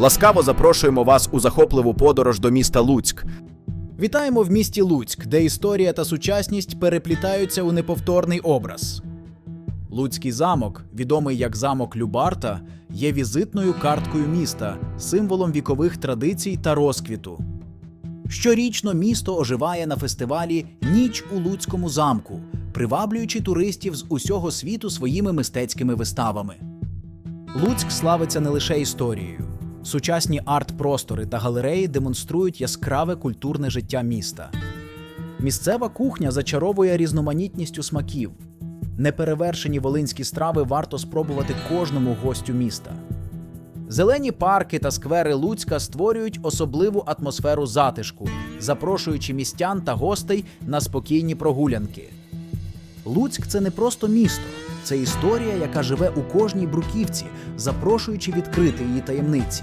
Ласкаво запрошуємо вас у захопливу подорож до міста Луцьк. Вітаємо в місті Луцьк, де історія та сучасність переплітаються у неповторний образ. Луцький замок, відомий як замок Любарта, є візитною карткою міста, символом вікових традицій та розквіту. Щорічно місто оживає на фестивалі Ніч у Луцькому замку, приваблюючи туристів з усього світу своїми мистецькими виставами. Луцьк славиться не лише історією. Сучасні арт-простори та галереї демонструють яскраве культурне життя міста. Місцева кухня зачаровує різноманітністю смаків. Неперевершені волинські страви варто спробувати кожному гостю міста. Зелені парки та сквери Луцька створюють особливу атмосферу затишку, запрошуючи містян та гостей на спокійні прогулянки. Луцьк це не просто місто, це історія, яка живе у кожній бруківці, запрошуючи відкрити її таємниці.